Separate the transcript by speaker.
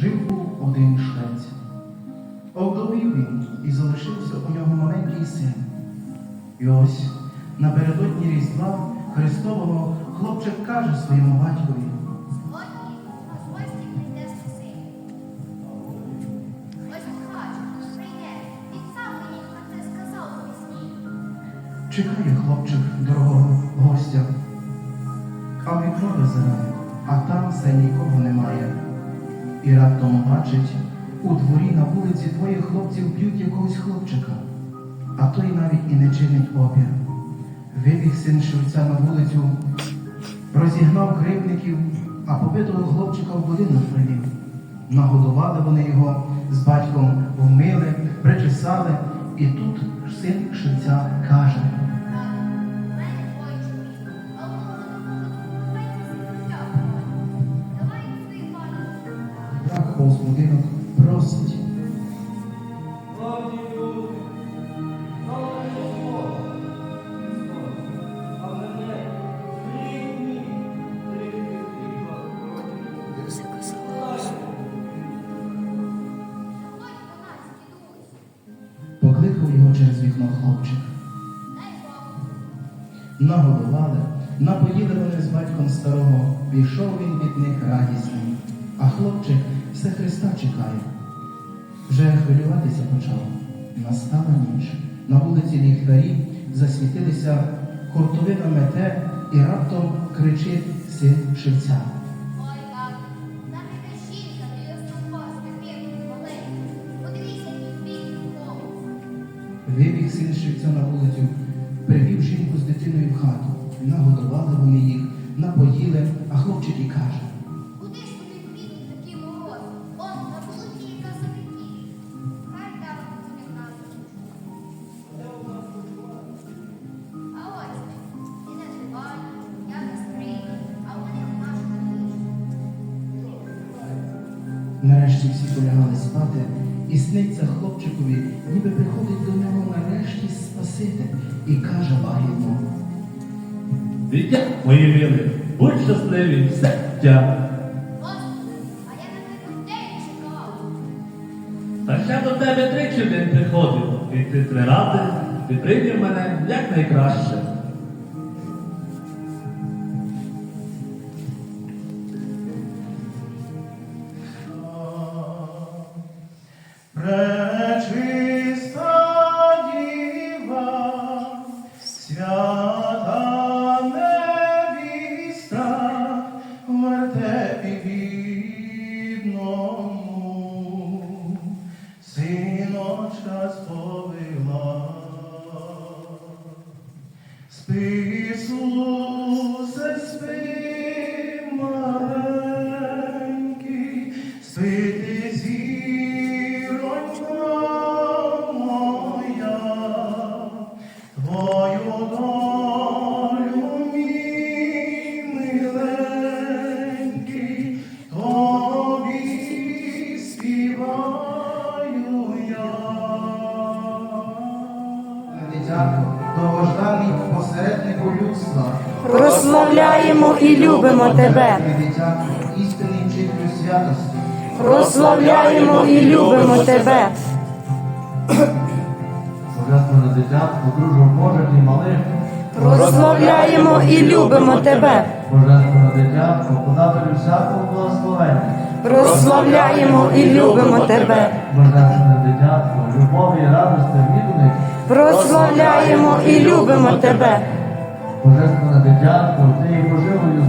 Speaker 1: Жив був один швець. Овдовів він і залишився у нього маленький син. І ось напередодні Різдва Христового хлопчик каже своєму батькові, чекає хлопчик дорогого гостя. А вікно визирає, а там все нікого немає. І раптом бачить, у дворі на вулиці двоє хлопців б'ють якогось хлопчика, а той навіть і не чинить опір. Вибіг син шевця на вулицю, розігнав кривдників, а побитого хлопчика в будинок привів. Нагодували вони його з батьком, вмили, причесали, і тут син шевця каже. Нагодували, напоїли вони з батьком старого, пішов він від них радісний, а хлопчик все Христа чекає. Вже хвилюватися почав. Настала ніч. На вулиці ліхтарі засвітилися хуртовина мете і раптом кричить син шевця. Вибіг син шевця на вулицю, привів жінку з дитиною в хату. Нагодували вони їх, напоїли, а хлопчик і каже. Нарешті всі полягали спати, і сниться хлопчикові, ніби приходить до нього нарешті Спаситель і каже лагідно.
Speaker 2: Дитя мої милі, будь щасливі все.
Speaker 3: Господи, а я на день чекав.
Speaker 2: Та ще до тебе тричі день приходив, і ти три ради, ти прийняв мене як найкраще.
Speaker 1: Спи, Ісусе, Дитятко, посереднику людства.
Speaker 4: Прославляємо і любимо тебе.
Speaker 1: Дитятко, вчителю святості.
Speaker 4: Прославляємо і любимо тебе.
Speaker 5: Божественне дитятко, дружо Божих і малих,
Speaker 4: Прославляємо і любимо тебе.
Speaker 5: Божественне дитятко, покладателю всякого благословення,
Speaker 4: Прославляємо і любимо тебе.
Speaker 5: Божественне дитятко, любові і радості відданих,
Speaker 4: Прославляємо і любимо тебе.
Speaker 5: Божественне дитятко, ти є поживою